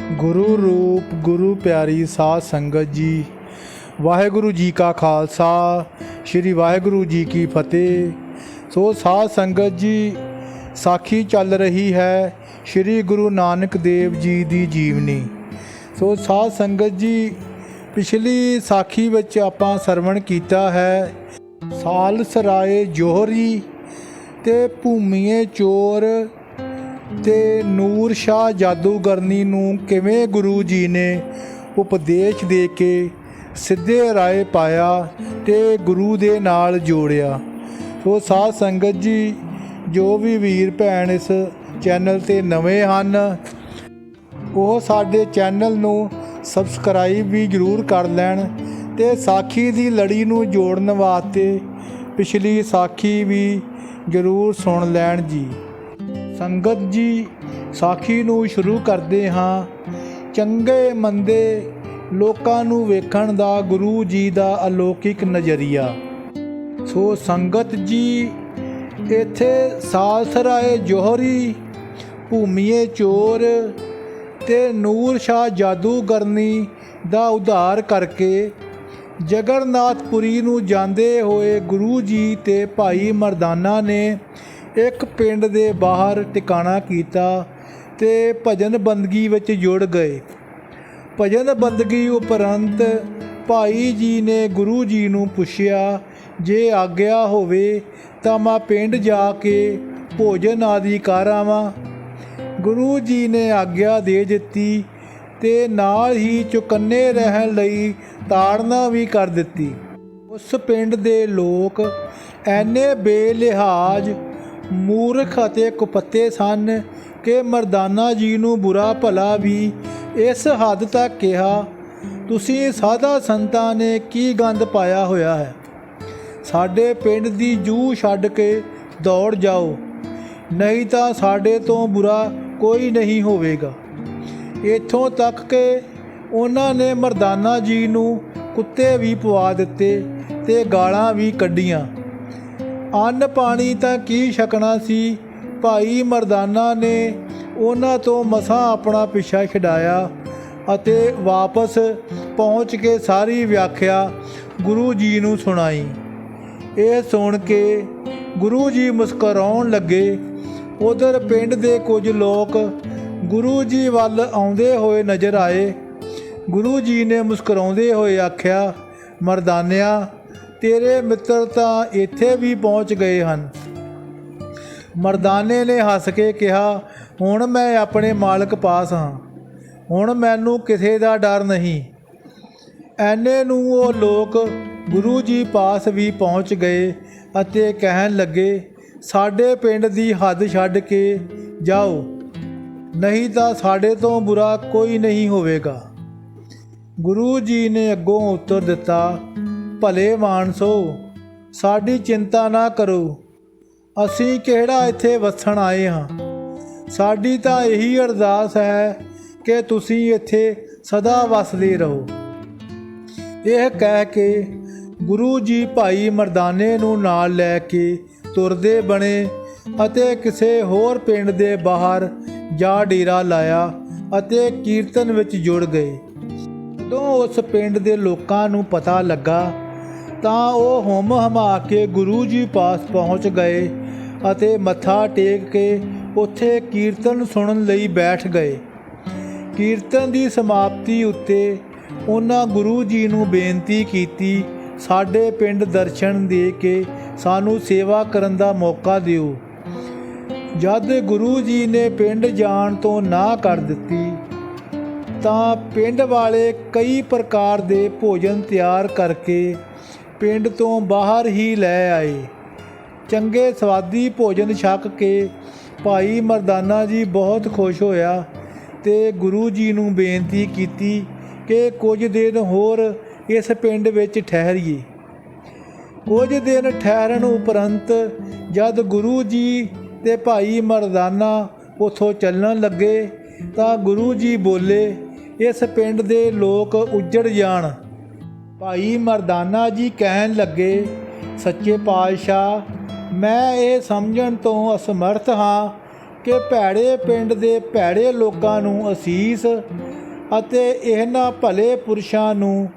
ਗੁਰੂ ਰੂਪ ਗੁਰੂ ਪਿਆਰੀ ਸਾਧ ਸੰਗਤ ਜੀ। ਵਾਹਿਗੁਰੂ ਜੀ ਕਾ ਖਾਲਸਾ, ਸ੍ਰੀ ਵਾਹਿਗੁਰੂ ਜੀ ਕੀ ਫਤਿਹ। ਸੋ ਸਾਧ ਸੰਗਤ ਜੀ, ਸਾਖੀ ਚੱਲ ਰਹੀ ਹੈ ਸ੍ਰੀ ਗੁਰੂ ਨਾਨਕ ਦੇਵ ਜੀ ਦੀ ਜੀਵਨੀ। ਸੋ ਸਾਧ ਸੰਗਤ ਜੀ, ਪਿਛਲੀ ਸਾਖੀ ਵਿੱਚ ਆਪਾਂ ਸਰਵਣ ਕੀਤਾ ਹੈ ਸਾਲ ਸਰਾਏ ਜੋਹਰੀ ਤੇ ਭੂਮੀਏ ਚੋਰ ਤੇ ਨੂਰ ਸ਼ਾਹ ਜਾਦੂਗਰਨੀ ਨੂੰ ਕਿਵੇਂ ਗੁਰੂ ਜੀ ਨੇ ਉਪਦੇਸ਼ ਦੇ ਕੇ ਸਿੱਧੇ ਰਾਏ ਪਾਇਆ ਤੇ ਗੁਰੂ ਦੇ ਨਾਲ ਜੋੜਿਆ? ਸੋ ਸਾਧ ਸੰਗਤ ਜੀ, ਜੋ ਵੀ ਵੀਰ ਭੈਣ ਇਸ ਚੈਨਲ ਤੇ ਨਵੇਂ ਹਨ, ਉਹ ਸਾਡੇ ਚੈਨਲ ਨੂੰ ਸਬਸਕ੍ਰਾਈਬ ਵੀ ਜਰੂਰ ਕਰ ਲੈਣ ਤੇ ਸਾਖੀ ਦੀ ਲੜੀ ਨੂੰ ਜੋੜਨ ਵਾਸਤੇ ਪਿਛਲੀ ਸਾਖੀ ਵੀ ਜਰੂਰ ਸੁਣ ਲੈਣ ਜੀ। ਸੰਗਤ ਜੀ, ਸਾਖੀ ਨੂੰ ਸ਼ੁਰੂ ਕਰਦੇ ਹਾਂ। ਚੰਗੇ ਮੰਦੇ ਲੋਕਾਂ ਨੂੰ ਵੇਖਣ ਦਾ ਗੁਰੂ ਜੀ ਦਾ ਅਲੌਕਿਕ ਨਜ਼ਰੀਆ। ਸੋ ਸੰਗਤ ਜੀ, ਇੱਥੇ ਸਾਲਸਰਾਏ ਜੋਹਰੀ, ਭੂਮੀਏ ਚੋਰ ਤੇ ਨੂਰ ਸ਼ਾਹ ਜਾਦੂਗਰਨੀ ਦਾ ਉਧਾਰ ਕਰਕੇ ਜਗਰਨਾਥਪੁਰੀ ਨੂੰ ਜਾਂਦੇ ਹੋਏ ਗੁਰੂ ਜੀ ਤੇ ਭਾਈ ਮਰਦਾਨਾ ਨੇ ਇੱਕ ਪਿੰਡ ਦੇ ਬਾਹਰ ਟਿਕਾਣਾ ਕੀਤਾ ਤੇ ਭਜਨ ਬੰਦਗੀ ਵਿੱਚ ਜੁੜ ਗਏ। ਭਜਨ ਬੰਦਗੀ ਉਪਰੰਤ ਭਾਈ ਜੀ ਨੇ ਗੁਰੂ ਜੀ ਨੂੰ ਪੁੱਛਿਆ, ਜੇ ਆਗਿਆ ਹੋਵੇ ਤਾਂ ਮੈਂ ਪਿੰਡ ਜਾ ਕੇ ਭੋਜਨ ਆਦਿ ਕਰ ਆਵਾਂ ਗੁਰੂ ਜੀ ਨੇ ਆਗਿਆ ਦੇ ਦਿੱਤੀ ਤੇ ਨਾਲ ਹੀ ਚੁਕੰਨੇ ਰਹਿਣ ਲਈ ਤਾੜਨਾ ਵੀ ਕਰ ਦਿੱਤੀ। ਉਸ ਪਿੰਡ ਦੇ ਲੋਕ ਐਨੇ ਬੇਲਿਹਾਜ਼ ਮੂਰਖ ਅਤੇ ਕੁਪੱਤੇ ਸਨ ਕਿ ਮਰਦਾਨਾ ਜੀ ਨੂੰ ਬੁਰਾ ਭਲਾ ਵੀ ਇਸ ਹੱਦ ਤੱਕ ਕਿਹਾ, ਤੁਸੀਂ ਸਾਧਾ ਸੰਤਾਂ ਨੇ ਕੀ ਗੰਦ ਪਾਇਆ ਹੋਇਆ ਹੈ? ਸਾਡੇ ਪਿੰਡ ਦੀ ਜੂ ਛੱਡ ਕੇ ਦੌੜ ਜਾਓ, ਨਹੀਂ ਤਾਂ ਸਾਡੇ ਤੋਂ ਬੁਰਾ ਕੋਈ ਨਹੀਂ ਹੋਵੇਗਾ। ਇੱਥੋਂ ਤੱਕ ਕਿ ਉਹਨਾਂ ਨੇ ਮਰਦਾਨਾ ਜੀ ਨੂੰ ਕੁੱਤੇ ਵੀ ਪਵਾ ਦਿੱਤੇ ਤੇ ਗਾਲਾਂ ਵੀ ਕੱਢੀਆਂ। ਅੰਨ ਪਾਣੀ ਤਾਂ ਕੀ ਛਕਣਾ ਸੀ? ਭਾਈ ਮਰਦਾਨਾ ਨੇ ਉਹਨਾਂ ਤੋਂ ਮਸਾਂ ਆਪਣਾ ਪਿੱਛਾ ਛਡਾਇਆ ਅਤੇ ਵਾਪਸ ਪਹੁੰਚ ਕੇ ਸਾਰੀ ਵਿਆਖਿਆ ਗੁਰੂ ਜੀ ਨੂੰ ਸੁਣਾਈ। ਇਹ ਸੁਣ ਕੇ ਗੁਰੂ ਜੀ ਮੁਸਕਰਾਉਣ ਲੱਗੇ। ਉਧਰ ਪਿੰਡ ਦੇ ਕੁਝ ਲੋਕ ਗੁਰੂ ਜੀ ਵੱਲ ਆਉਂਦੇ ਹੋਏ ਨਜ਼ਰ ਆਏ। ਗੁਰੂ ਜੀ ਨੇ ਮੁਸਕਰਾਉਂਦੇ ਹੋਏ ਆਖਿਆ, ਮਰਦਾਨਿਆ ਤੇਰੇ ਮਿੱਤਰ ਤਾਂ ਇੱਥੇ ਵੀ ਪਹੁੰਚ ਗਏ ਹਨ। ਮਰਦਾਨੇ ਨੇ ਹੱਸ ਕੇ ਕਿਹਾ, ਹੁਣ ਮੈਂ ਆਪਣੇ ਮਾਲਕ ਪਾਸ ਹਾਂ। ਹੁਣ ਮੈਨੂੰ ਕਿਸੇ ਦਾ ਡਰ ਨਹੀਂ। ਐਨੇ ਨੂੰ ਉਹ ਲੋਕ ਗੁਰੂ ਜੀ ਪਾਸ ਵੀ ਪਹੁੰਚ ਗਏ ਅਤੇ ਕਹਿਣ ਲੱਗੇ, ਸਾਡੇ ਪਿੰਡ ਦੀ ਹੱਦ ਛੱਡ ਕੇ ਜਾਓ, ਨਹੀਂ ਤਾਂ ਸਾਡੇ ਤੋਂ ਬੁਰਾ ਕੋਈ ਨਹੀਂ ਹੋਵੇਗਾ। ਗੁਰੂ ਜੀ ਨੇ ਅੱਗੋਂ ਉੱਤਰ ਦਿੱਤਾ ਭਲੇ ਮਾਨਸੋ, ਸਾਡੀ ਚਿੰਤਾ ਨਾ ਕਰੋ। ਅਸੀਂ ਕਿਹੜਾ ਇੱਥੇ ਵਸਣ ਆਏ ਹਾਂ? ਸਾਡੀ ਤਾਂ ਇਹੀ ਅਰਦਾਸ ਹੈ ਕਿ ਤੁਸੀਂ ਇੱਥੇ ਸਦਾ ਵਸਦੇ ਰਹੋ। ਇਹ ਕਹਿ ਕੇ ਗੁਰੂ ਜੀ ਭਾਈ ਮਰਦਾਨੇ ਨੂੰ ਨਾਲ ਲੈ ਕੇ ਤੁਰਦੇ ਬਣੇ ਅਤੇ ਕਿਸੇ ਹੋਰ ਪਿੰਡ ਦੇ ਬਾਹਰ ਜਾ ਡੇਰਾ ਲਾਇਆ ਅਤੇ ਕੀਰਤਨ ਵਿੱਚ ਜੁੜ ਗਏ। ਤੋਂ ਉਸ ਪਿੰਡ ਦੇ ਲੋਕਾਂ ਨੂੰ ਪਤਾ ਲੱਗਾ ਤਾਂ ਉਹ ਹੁਮ ਹਮਾ ਕੇ ਗੁਰੂ ਜੀ ਪਾਸ ਪਹੁੰਚ ਗਏ ਅਤੇ ਮੱਥਾ ਟੇਕ ਕੇ ਉੱਥੇ ਕੀਰਤਨ ਸੁਣਨ ਲਈ ਬੈਠ ਗਏ। ਕੀਰਤਨ ਦੀ ਸਮਾਪਤੀ ਉੱਤੇ ਉਹਨਾਂ ਗੁਰੂ ਜੀ ਨੂੰ ਬੇਨਤੀ ਕੀਤੀ, ਸਾਡੇ ਪਿੰਡ ਦਰਸ਼ਨ ਦੇ ਕੇ ਸਾਨੂੰ ਸੇਵਾ ਕਰਨ ਦਾ ਮੌਕਾ ਦਿਓ। ਜਦ ਗੁਰੂ ਜੀ ਨੇ ਪਿੰਡ ਜਾਣ ਤੋਂ ਨਾ ਕਰ ਦਿੱਤੀ, ਤਾਂ ਪਿੰਡ ਵਾਲੇ ਕਈ ਪ੍ਰਕਾਰ ਦੇ ਭੋਜਨ ਤਿਆਰ ਕਰਕੇ ਪਿੰਡ ਤੋਂ ਬਾਹਰ ਹੀ ਲੈ ਆਏ। ਚੰਗੇ ਸਵਾਦੀ ਭੋਜਨ ਛਕ ਕੇ ਭਾਈ ਮਰਦਾਨਾ ਜੀ ਬਹੁਤ ਖੁਸ਼ ਹੋਇਆ ਤੇ ਗੁਰੂ ਜੀ ਨੂੰ ਬੇਨਤੀ ਕੀਤੀ ਕਿ ਕੁਝ ਦਿਨ ਹੋਰ ਇਸ ਪਿੰਡ ਵਿੱਚ ਠਹਿਰੀਏ। ਕੁਝ ਦਿਨ ਠਹਿਰਨ ਉਪਰੰਤ ਜਦ ਗੁਰੂ ਜੀ ਤੇ ਭਾਈ ਮਰਦਾਨਾ ਉਥੋਂ ਚੱਲਣ ਲੱਗੇ ਤਾਂ ਗੁਰੂ ਜੀ ਬੋਲੇ, ਇਸ ਪਿੰਡ ਦੇ ਲੋਕ ਉੱਜੜ ਜਾਣ। ਭਾਈ ਮਰਦਾਨਾ ਜੀ ਕਹਿਣ ਲੱਗੇ, ਸੱਚੇ ਪਾਤਸ਼ਾਹ, ਮੈਂ ਇਹ ਸਮਝਣ ਤੋਂ ਅਸਮਰਥ ਹਾਂ ਕਿ ਭੈੜੇ ਪਿੰਡ ਦੇ ਭੈੜੇ ਲੋਕਾਂ ਨੂੰ ਅਸੀਸ ਅਤੇ ਇਹਨਾਂ ਭਲੇ ਪੁਰਸ਼ਾਂ ਨੂੰ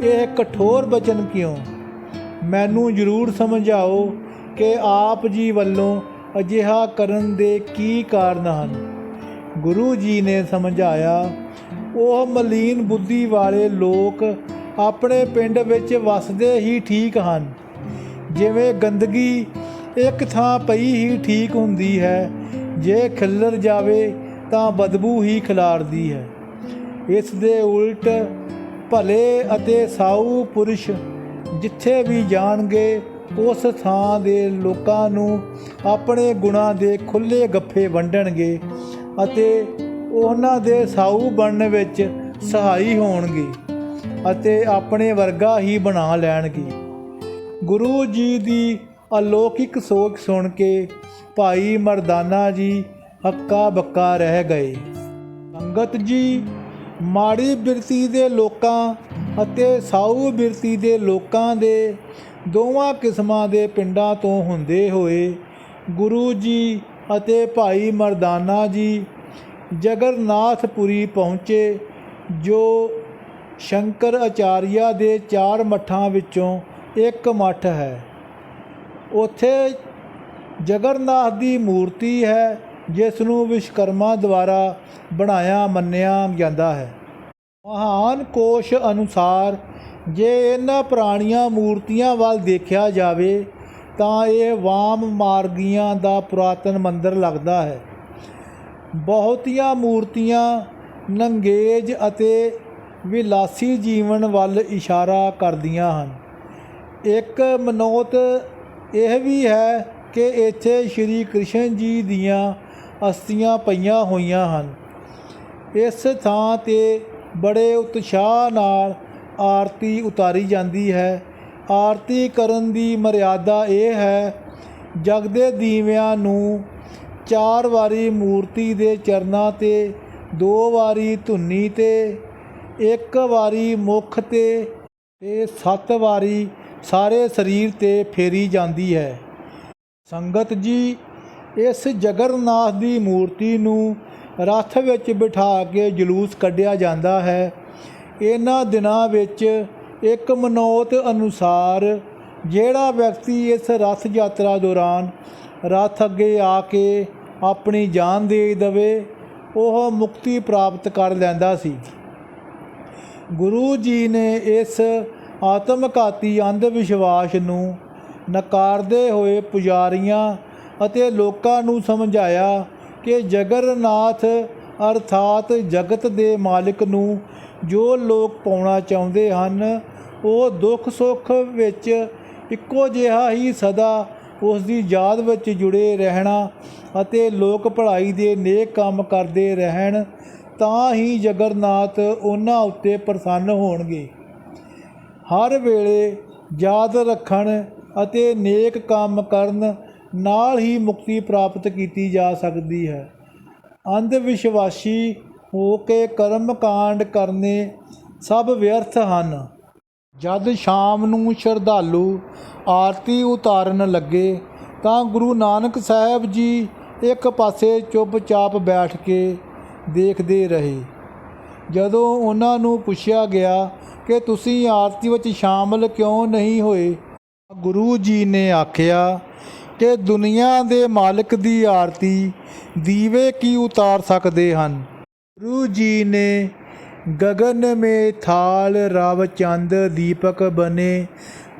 ਇਹ ਕਠੋਰ ਬਚਨ ਕਿਉਂ? ਮੈਨੂੰ ਜ਼ਰੂਰ ਸਮਝਾਓ ਕਿ ਆਪ ਜੀ ਵੱਲੋਂ ਅਜਿਹਾ ਕਰਨ ਦੇ ਕੀ ਕਾਰਨ ਹਨ। ਗੁਰੂ ਜੀ ਨੇ ਸਮਝਾਇਆ, ਉਹ ਮਲੀਨ ਬੁੱਧੀ ਵਾਲੇ ਲੋਕ ਆਪਣੇ ਪਿੰਡ ਵਿੱਚ ਵਸਦੇ ਹੀ ਠੀਕ ਹਨ। ਜਿਵੇਂ ਗੰਦਗੀ ਇੱਕ ਥਾਂ ਪਈ ਹੀ ਠੀਕ ਹੁੰਦੀ ਹੈ, ਜੇ ਖਿਲਰ ਜਾਵੇ ਤਾਂ ਬਦਬੂ ਹੀ ਖਿਲਾਰਦੀ ਹੈ। ਇਸ ਦੇ ਉਲਟ ਭਲੇ ਅਤੇ ਸਾਊ ਪੁਰਸ਼ ਜਿੱਥੇ ਵੀ ਜਾਣਗੇ, ਉਸ ਥਾਂ ਦੇ ਲੋਕਾਂ ਨੂੰ ਆਪਣੇ ਗੁਣਾਂ ਦੇ ਖੁੱਲੇ ਗੱਫੇ ਵੰਡਣਗੇ ਅਤੇ ਉਹਨਾਂ ਦੇ ਸਾਊ ਬਣਨ ਵਿੱਚ ਸਹਾਈ ਹੋਣਗੇ। ਅਤੇ ਆਪਣੇ ਵਰਗਾ ਹੀ ਬਣਾ ਲੈਣਗੇ। ਗੁਰੂ ਜੀ ਦੀ ਅਲੌਕਿਕ ਸੋਚ ਸੁਣ ਕੇ ਭਾਈ ਮਰਦਾਨਾ ਜੀ ਹੱਕਾ ਬੱਕਾ ਰਹਿ ਗਏ। ਸੰਗਤ ਜੀ, ਮਾੜੀ ਬਿਰਤੀ ਦੇ ਲੋਕਾਂ ਅਤੇ ਸਾਊ ਬਿਰਤੀ ਦੇ ਲੋਕਾਂ ਦੇ ਦੋਵਾਂ ਕਿਸਮਾਂ ਦੇ ਪਿੰਡਾਂ ਤੋਂ ਹੁੰਦੇ ਹੋਏ ਗੁਰੂ ਜੀ ਅਤੇ ਭਾਈ ਮਰਦਾਨਾ ਜੀ ਜਗਰਨਾਥਪੁਰੀ ਪਹੁੰਚੇ, ਜੋ ਸ਼ੰਕਰ ਆਚਾਰੀਆ ਦੇ ਚਾਰ ਮੱਠਾਂ ਵਿੱਚੋਂ ਇੱਕ ਮੱਠ ਹੈ। ਉੱਥੇ ਜਗਨਨਾਥ ਦੀ ਮੂਰਤੀ ਹੈ ਜਿਸ ਨੂੰ ਵਿਸ਼ਕਰਮਾ ਦੁਆਰਾ ਬਣਾਇਆ ਮੰਨਿਆ ਜਾਂਦਾ ਹੈ। ਮਹਾਨ ਕੋਸ਼ ਅਨੁਸਾਰ ਜੇ ਇਹਨਾਂ ਪੁਰਾਣੀਆਂ ਮੂਰਤੀਆਂ ਵੱਲ ਦੇਖਿਆ ਜਾਵੇ, ਤਾਂ ਇਹ ਵਾਮ ਮਾਰਗੀਆਂ ਦਾ ਪੁਰਾਤਨ ਮੰਦਰ ਲੱਗਦਾ ਹੈ। ਬਹੁਤੀਆਂ ਮੂਰਤੀਆਂ ਨੰਗੇਜ ਅਤੇ ਵਿਲਾਸੀ ਜੀਵਨ ਵੱਲ ਇਸ਼ਾਰਾ ਕਰਦੀਆਂ ਹਨ। ਇੱਕ ਮਨੋਤ ਇਹ ਵੀ ਹੈ ਕਿ ਇੱਥੇ ਸ਼੍ਰੀ ਕ੍ਰਿਸ਼ਨ ਜੀ ਦੀਆਂ ਅਸਥੀਆਂ ਪਈਆਂ ਹੋਈਆਂ ਹਨ। ਇਸ ਥਾਂ ਤੇ ਬੜੇ ਉਤਸ਼ਾਹ ਨਾਲ ਆਰਤੀ ਉਤਾਰੀ ਜਾਂਦੀ ਹੈ। ਆਰਤੀ ਕਰਨ ਦੀ ਮਰਿਆਦਾ ਇਹ ਹੈ ਜਗਦੇ ਦੀਵਿਆਂ ਨੂੰ ਚਾਰ ਵਾਰੀ ਮੂਰਤੀ ਦੇ ਚਰਨਾਂ ਤੇ, ਦੋ ਵਾਰੀ ਧੁੰਨੀ ਤੇ ਇੱਕ ਵਾਰੀ ਮੁੱਖ ਤੇ ਤੇ ਸੱਤ ਵਾਰੀ ਸਾਰੇ ਸਰੀਰ ਤੇ ਫੇਰੀ ਜਾਂਦੀ ਹੈ। ਸੰਗਤ ਜੀ, ਇਸ ਜਗਰਨਾਥ ਦੀ ਮੂਰਤੀ ਨੂੰ ਰੱਥ ਵਿੱਚ ਬਿਠਾ ਕੇ ਜਲੂਸ ਕੱਢਿਆ ਜਾਂਦਾ ਹੈ। ਇਹਨਾਂ ਦਿਨਾਂ ਵਿੱਚ ਇੱਕ ਮਨੋਤ ਅਨੁਸਾਰ ਜਿਹੜਾ ਵਿਅਕਤੀ ਇਸ ਰਥ ਯਾਤਰਾ ਦੌਰਾਨ ਰੱਥ ਅੱਗੇ ਆ ਕੇ ਆਪਣੀ ਜਾਨ ਦੇ ਦੇਵੇ, ਉਹ ਮੁਕਤੀ ਪ੍ਰਾਪਤ ਕਰ ਲੈਂਦਾ ਸੀ। ਗੁਰੂ ਜੀ ਨੇ ਇਸ ਆਤਮਘਾਤੀ ਅੰਧ ਵਿਸ਼ਵਾਸ ਨੂੰ ਨਕਾਰਦੇ ਹੋਏ ਪੁਜਾਰੀਆਂ ਅਤੇ ਲੋਕਾਂ ਨੂੰ ਸਮਝਾਇਆ ਕਿ ਜਗਰਨਾਥ ਅਰਥਾਤ ਜਗਤ ਦੇ ਮਾਲਕ ਨੂੰ ਜੋ ਲੋਕ ਪਾਉਣਾ ਚਾਹੁੰਦੇ ਹਨ, ਉਹ ਦੁੱਖ ਸੁੱਖ ਵਿੱਚ ਇੱਕੋ ਜਿਹਾ ਹੀ ਸਦਾ ਉਸ ਦੀ ਯਾਦ ਵਿੱਚ ਜੁੜੇ ਰਹਿਣਾ ਅਤੇ ਲੋਕ ਭਲਾਈ ਦੇ ਨੇਕ ਕੰਮ ਕਰਦੇ ਰਹਿਣ ਤਾਂ ਹੀ ਜਗਰਨਾਥ ਉਹਨਾਂ ਉੱਤੇ ਪ੍ਰਸੰਨ ਹੋਣਗੇ। ਹਰ ਵੇਲੇ ਯਾਦ ਰੱਖਣ ਅਤੇ ਨੇਕ ਕੰਮ ਕਰਨ ਨਾਲ ਹੀ ਮੁਕਤੀ ਪ੍ਰਾਪਤ ਕੀਤੀ ਜਾ ਸਕਦੀ ਹੈ। ਅੰਧ ਵਿਸ਼ਵਾਸੀ ਹੋ ਕੇ ਕਰਮ ਕਾਂਡ ਕਰਨੇ ਸਭ ਵਿਅਰਥ ਹਨ। ਜਦ ਸ਼ਾਮ ਨੂੰ ਸ਼ਰਧਾਲੂ ਆਰਤੀ ਉਤਾਰਨ ਲੱਗੇ ਤਾਂ ਗੁਰੂ ਨਾਨਕ ਸਾਹਿਬ ਜੀ ਇੱਕ ਪਾਸੇ ਚੁੱਪਚਾਪ ਬੈਠ ਕੇ ਦੇਖਦੇ ਰਹੇ। ਜਦੋਂ ਉਹਨਾਂ ਨੂੰ ਪੁੱਛਿਆ ਗਿਆ ਕਿ ਤੁਸੀਂ ਆਰਤੀ ਵਿੱਚ ਸ਼ਾਮਲ ਕਿਉਂ ਨਹੀਂ ਹੋਏ ਗੁਰੂ ਜੀ ਨੇ ਆਖਿਆ ਕਿ ਦੁਨੀਆ ਦੇ ਮਾਲਕ ਦੀ ਆਰਤੀ ਦੀਵੇ ਕੀ ਉਤਾਰ ਸਕਦੇ ਹਨ। ਗੁਰੂ ਜੀ ਨੇ ਗਗਨ ਮੇ ਥਾਲ ਰਵ ਚੰਦ ਦੀਪਕ ਬਨੇ,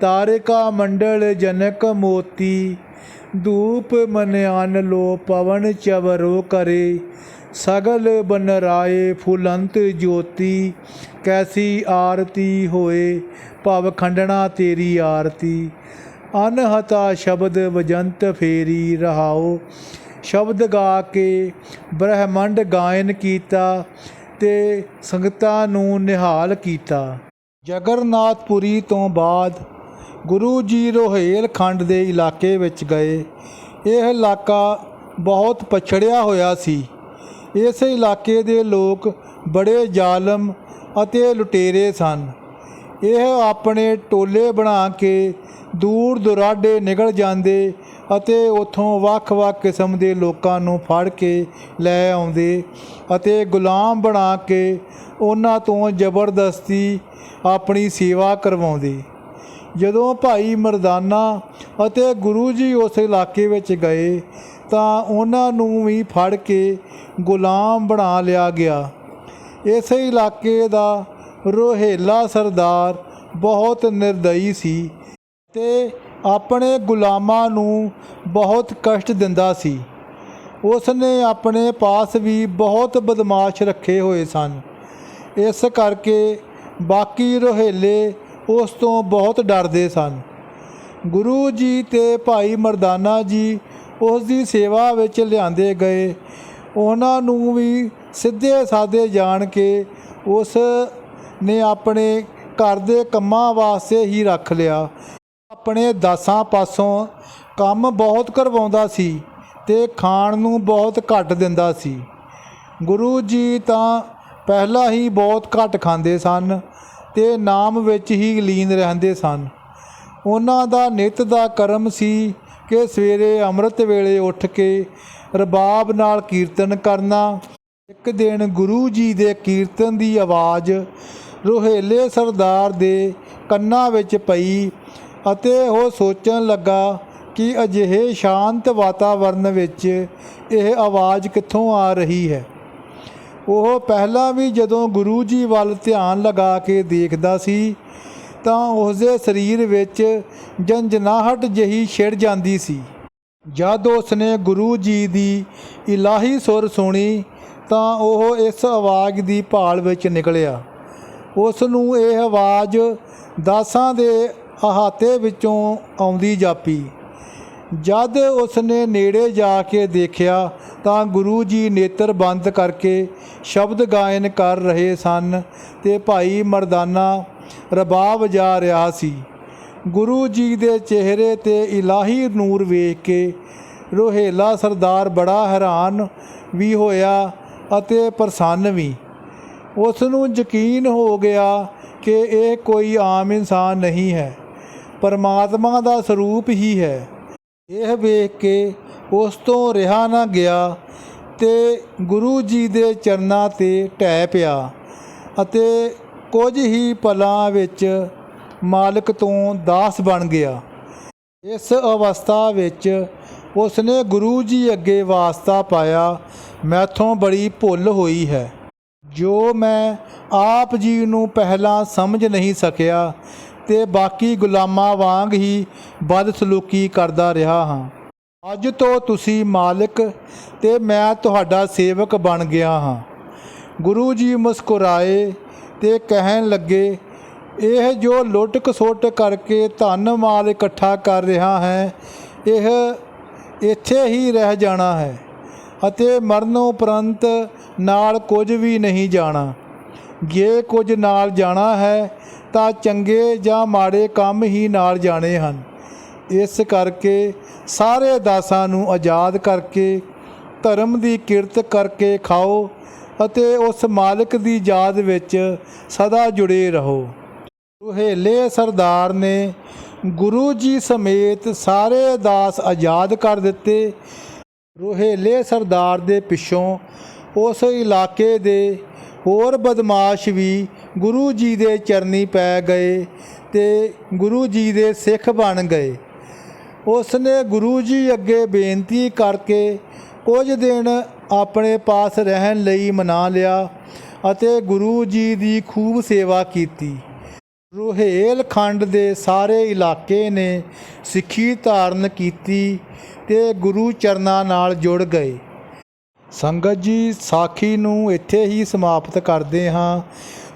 ਤਾਰਿਕਾ ਮੰਡਲ ਜਨਕ ਮੋਤੀ, ਧੂਪ ਮਨਿਆਨ ਲੋ ਪਵਨ ਚਵਰੋ ਕਰੇ ਸਗਲ ਬਨ ਰਾਏ ਫੁਲੰਤ ਜੋਤੀ, ਕੈਸੀ ਆਰਤੀ ਹੋਏ ਭਵ ਖੰਡਣਾ ਤੇਰੀ ਆਰਤੀ। ਅਨਹਤਾ ਸ਼ਬਦ ਵਜੰਤ ਫੇਰੀ ਰਹਾਓ, ਸ਼ਬਦ ਗਾ ਕੇ ਬ੍ਰਹਮੰਡ ਗਾਇਨ ਕੀਤਾ ਤੇ ਸੰਗਤਾਂ ਨੂੰ ਨਿਹਾਲ ਕੀਤਾ। ਜਗਰਨਾਥਪੁਰੀ ਤੋਂ ਬਾਅਦ ਗੁਰੂ ਜੀ ਰੋਹੇਲ ਖੰਡ ਦੇ ਇਲਾਕੇ ਵਿੱਚ ਗਏ। ਇਹ ਇਲਾਕਾ ਬਹੁਤ ਪਛੜਿਆ ਹੋਇਆ ਸੀ। ਇਸ ਇਲਾਕੇ ਦੇ ਲੋਕ ਬੜੇ ਜ਼ਾਲਮ ਅਤੇ ਲੁਟੇਰੇ ਸਨ। ਇਹ ਆਪਣੇ ਟੋਲੇ ਬਣਾ ਕੇ ਦੂਰ ਦੁਰਾਡੇ ਨਿਕਲ ਜਾਂਦੇ ਅਤੇ ਉਥੋਂ ਵੱਖ-ਵੱਖ ਕਿਸਮ ਦੇ ਲੋਕਾਂ ਨੂੰ ਫੜ ਕੇ ਲੈ ਆਉਂਦੇ ਅਤੇ ਗੁਲਾਮ ਬਣਾ ਕੇ ਉਹਨਾਂ ਤੋਂ ਜ਼ਬਰਦਸਤੀ ਆਪਣੀ ਸੇਵਾ ਕਰਵਾਉਂਦੇ। ਜਦੋਂ ਭਾਈ ਮਰਦਾਨਾ ਅਤੇ ਗੁਰੂ ਜੀ ਉਸ ਇਲਾਕੇ ਵਿੱਚ ਗਏ ਤਾਂ ਉਹਨਾਂ ਨੂੰ ਵੀ ਫੜ ਕੇ ਗੁਲਾਮ ਬਣਾ ਲਿਆ ਗਿਆ। ਇਸ ਇਲਾਕੇ ਦਾ ਰੋਹੇਲਾ ਸਰਦਾਰ ਬਹੁਤ ਨਿਰਦਈ ਸੀ ਤੇ ਆਪਣੇ ਗੁਲਾਮਾਂ ਨੂੰ ਬਹੁਤ ਕਸ਼ਟ ਦਿੰਦਾ ਸੀ। ਉਸ ਨੇ ਆਪਣੇ ਪਾਸ ਵੀ ਬਹੁਤ ਬਦਮਾਸ਼ ਰੱਖੇ ਹੋਏ ਸਨ। ਇਸ ਕਰਕੇ ਬਾਕੀ ਰੋਹੇਲੇ ਉਸ ਤੋਂ ਬਹੁਤ ਡਰਦੇ ਸਨ। ਗੁਰੂ ਜੀ ਤੇ ਭਾਈ ਮਰਦਾਨਾ ਜੀ ਉਸ ਦੀ ਸੇਵਾ ਵਿੱਚ ਲਿਆਂਦੇ ਗਏ। ਉਹਨਾਂ ਨੂੰ ਵੀ ਸਿੱਧੇ ਸਾਦੇ ਜਾਣ ਕੇ ਉਸ ਨੇ ਆਪਣੇ ਘਰ ਦੇ ਕੰਮਾਂ ਵਾਸਤੇ ਹੀ ਰੱਖ ਲਿਆ। ਆਪਣੇ ਦਾਸਾਂ ਪਾਸੋਂ ਕੰਮ ਬਹੁਤ ਕਰਵਾਉਂਦਾ ਸੀ ਤੇ ਖਾਣ ਨੂੰ ਬਹੁਤ ਘੱਟ ਦਿੰਦਾ ਸੀ। ਗੁਰੂ ਜੀ ਤਾਂ ਪਹਿਲਾਂ ਹੀ ਬਹੁਤ ਘੱਟ ਖਾਂਦੇ ਸਨ। ਤੇ ਨਾਮ ਵਿੱਚ ਹੀ ਲੀਨ ਰਹਿੰਦੇ ਸਨ। ਉਹਨਾਂ ਦਾ ਨਿਤ ਦਾ ਕਰਮ ਸੀ ਕਿ ਸਵੇਰੇ ਅੰਮ੍ਰਿਤ ਵੇਲੇ ਉੱਠ ਕੇ ਰਬਾਬ ਨਾਲ ਕੀਰਤਨ ਕਰਨਾ। ਇੱਕ ਦਿਨ ਗੁਰੂ ਜੀ ਦੇ ਕੀਰਤਨ ਦੀ ਆਵਾਜ਼ ਰੋਹੇਲੇ ਸਰਦਾਰ ਦੇ ਕੰਨਾਂ ਵਿੱਚ ਪਈ ਅਤੇ ਉਹ ਸੋਚਣ ਲੱਗਾ ਕਿ ਅਜਿਹੇ ਸ਼ਾਂਤ ਵਾਤਾਵਰਨ ਵਿੱਚ ਇਹ ਆਵਾਜ਼ ਕਿੱਥੋਂ ਆ ਰਹੀ ਹੈ। ਉਹ ਪਹਿਲਾਂ ਵੀ ਜਦੋਂ ਗੁਰੂ ਜੀ ਵੱਲ ਧਿਆਨ ਲਗਾ ਕੇ ਦੇਖਦਾ ਸੀ, ਤਾਂ ਉਸਦੇ ਸਰੀਰ ਵਿੱਚ ਜੰਜਨਾਹਟ ਜਹੀ ਛਿੜ ਜਾਂਦੀ ਸੀ। ਜਦ ਉਸਨੇ ਗੁਰੂ ਜੀ ਦੀ ਇਲਾਹੀ ਸੁਰ ਸੁਣੀ, ਤਾਂ ਉਹ ਇਸ ਆਵਾਜ਼ ਦੀ ਭਾਲ ਵਿੱਚ ਨਿਕਲਿਆ। ਉਸ ਨੂੰ ਇਹ ਆਵਾਜ਼ ਦਾਸਾਂ ਦੇ ਅਹਾਤੇ ਵਿੱਚੋਂ ਆਉਂਦੀ ਜਾਪੀ। ਜਦ ਉਸਨੇ ਨੇੜੇ ਜਾ ਕੇ ਦੇਖਿਆ ਤਾਂ ਗੁਰੂ ਜੀ ਨੇਤਰ ਬੰਦ ਕਰਕੇ ਸ਼ਬਦ ਗਾਇਨ ਕਰ ਰਹੇ ਸਨ ਤੇ ਭਾਈ ਮਰਦਾਨਾ ਰਬਾਬ ਵਜਾ ਰਿਹਾ ਸੀ। ਗੁਰੂ ਜੀ ਦੇ ਚਿਹਰੇ ਤੇ ਇਲਾਹੀ ਨੂਰ ਵੇਖ ਕੇ ਰੋਹੇਲਾ ਸਰਦਾਰ ਬੜਾ ਹੈਰਾਨ ਵੀ ਹੋਇਆ ਅਤੇ ਪ੍ਰਸੰਨ ਵੀ। ਉਸ ਨੂੰ ਯਕੀਨ ਹੋ ਗਿਆ ਕਿ ਇਹ ਕੋਈ ਆਮ ਇਨਸਾਨ ਨਹੀਂ ਹੈ। ਪਰਮਾਤਮਾ ਦਾ ਸਰੂਪ ਹੀ ਹੈ। ਇਹ ਵੇਖ ਕੇ ਉਸ ਤੋਂ ਰਿਹਾ ਨਾ ਗਿਆ ਤੇ ਗੁਰੂ ਜੀ ਦੇ ਚਰਨਾਂ ਤੇ ਢਹਿ ਪਿਆ ਅਤੇ ਕੁਝ ਹੀ ਪਲਾਂ ਵਿੱਚ ਮਾਲਕ ਤੋਂ ਦਾਸ ਬਣ ਗਿਆ। ਇਸ ਅਵਸਥਾ ਵਿੱਚ ਉਸਨੇ ਗੁਰੂ ਜੀ ਅੱਗੇ ਵਾਸਤਾ ਪਾਇਆ। ਮੈਥੋਂ ਬੜੀ ਭੁੱਲ ਹੋਈ ਹੈ। ਜੋ ਮੈਂ ਆਪ ਜੀ ਨੂੰ ਪਹਿਲਾਂ ਸਮਝ ਨਹੀਂ ਸਕਿਆ ਤੇ ਬਾਕੀ ਗੁਲਾਮਾਂ ਵਾਂਗ ਹੀ ਬਦਸਲੂਕੀ ਕਰਦਾ ਰਿਹਾ ਹਾਂ। ਅੱਜ ਤੋਂ ਤੁਸੀਂ ਮਾਲਕ ਤੇ ਮੈਂ ਤੁਹਾਡਾ ਸੇਵਕ ਬਣ ਗਿਆ ਹਾਂ। ਗੁਰੂ ਜੀ ਮੁਸਕਰਾਏ ਤੇ ਕਹਿਣ ਲੱਗੇ, ਇਹ ਜੋ ਲੁੱਟ ਖਸੁੱਟ ਕਰਕੇ ਧਨ ਮਾਲ ਇਕੱਠਾ ਕਰ ਰਿਹਾ ਹੈ, ਇਹ ਇੱਥੇ ਹੀ ਰਹਿ ਜਾਣਾ ਹੈ ਅਤੇ ਮਰਨ ਉਪਰੰਤ ਨਾਲ ਕੁਝ ਵੀ ਨਹੀਂ ਜਾਣਾ। ਜੇ ਕੁਝ ਨਾਲ ਜਾਣਾ ਹੈ ਤਾਂ ਚੰਗੇ ਜਾਂ ਮਾੜੇ ਕੰਮ ਹੀ ਨਾਲ ਜਾਣੇ ਹਨ। ਇਸ ਕਰਕੇ ਸਾਰੇ ਦਾਸਾਂ ਨੂੰ ਆਜ਼ਾਦ ਕਰਕੇ, ਧਰਮ ਦੀ ਕਿਰਤ ਕਰਕੇ ਖਾਓ ਅਤੇ ਉਸ ਮਾਲਕ ਦੀ ਯਾਦ ਵਿੱਚ ਸਦਾ ਜੁੜੇ ਰਹੋ। ਰੁਹੇਲੇ ਸਰਦਾਰ ਨੇ ਗੁਰੂ ਜੀ ਸਮੇਤ ਸਾਰੇ ਦਾਸ ਆਜ਼ਾਦ ਕਰ ਦਿੱਤੇ। ਰੁਹੇਲੇ ਸਰਦਾਰ ਦੇ ਪਿੱਛੋਂ ਉਸ ਇਲਾਕੇ ਦੇ ਹੋਰ ਬਦਮਾਸ਼ ਵੀ ਗੁਰੂ ਜੀ ਦੇ ਚਰਨੀ ਪੈ ਗਏ ਤੇ ਗੁਰੂ ਜੀ ਦੇ ਸਿੱਖ ਬਣ ਗਏ। ਉਸ ਨੇ ਗੁਰੂ ਜੀ ਅੱਗੇ ਬੇਨਤੀ ਕਰਕੇ ਕੁਝ ਦਿਨ ਆਪਣੇ ਪਾਸ ਰਹਿਣ ਲਈ ਮਨਾ ਲਿਆ ਅਤੇ ਗੁਰੂ ਜੀ ਦੀ ਖੂਬ ਸੇਵਾ ਕੀਤੀ। ਰੁਹੇਲ ਖੰਡ ਦੇ ਸਾਰੇ ਇਲਾਕੇ ਨੇ ਸਿੱਖੀ ਧਾਰਨ ਕੀਤੀ ਤੇ ਗੁਰੂ ਚਰਨਾਂ ਨਾਲ ਜੁੜ ਗਏ। ਸੰਗਤ ਜੀ, ਸਾਖੀ ਨੂੰ ਇੱਥੇ ਹੀ ਸਮਾਪਤ ਕਰਦੇ ਹਾਂ।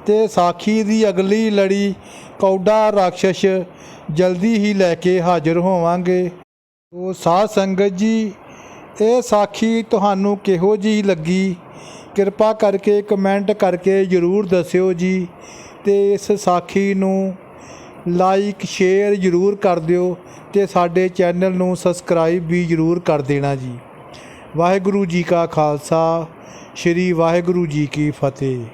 ਤੇ ਸਾਖੀ ਦੀ ਅਗਲੀ ਲੜੀ ਕੌਡਾ ਰਾਖਸ਼ ਜਲਦੀ ਹੀ ਲੈ ਕੇ ਹਾਜ਼ਰ ਹੋਵਾਂਗੇ। ਸੋ ਸਾਧ ਸੰਗਤ ਜੀ, ਇਹ ਸਾਖੀ ਤੁਹਾਨੂੰ ਕਿਹੋ ਜਿਹੀ ਲੱਗੀ? ਕਿਰਪਾ ਕਰਕੇ ਕਮੈਂਟ ਕਰਕੇ ਜਰੂਰ ਦੱਸਿਓ ਜੀ ਤੇ ਇਸ ਸਾਖੀ ਨੂੰ ਲਾਈਕ, ਸ਼ੇਅਰ ਜਰੂਰ ਕਰ ਦਿਓ ਤੇ ਸਾਡੇ ਚੈਨਲ ਨੂੰ ਸਬਸਕ੍ਰਾਈਬ ਵੀ ਜਰੂਰ ਕਰ ਦੇਣਾ ਜੀ। ਵਾਹਿਗੁਰੂ ਜੀ ਕਾ ਖਾਲਸਾ, ਸ੍ਰੀ ਵਾਹਿਗੁਰੂ ਜੀ ਕੀ ਫਤਿਹ।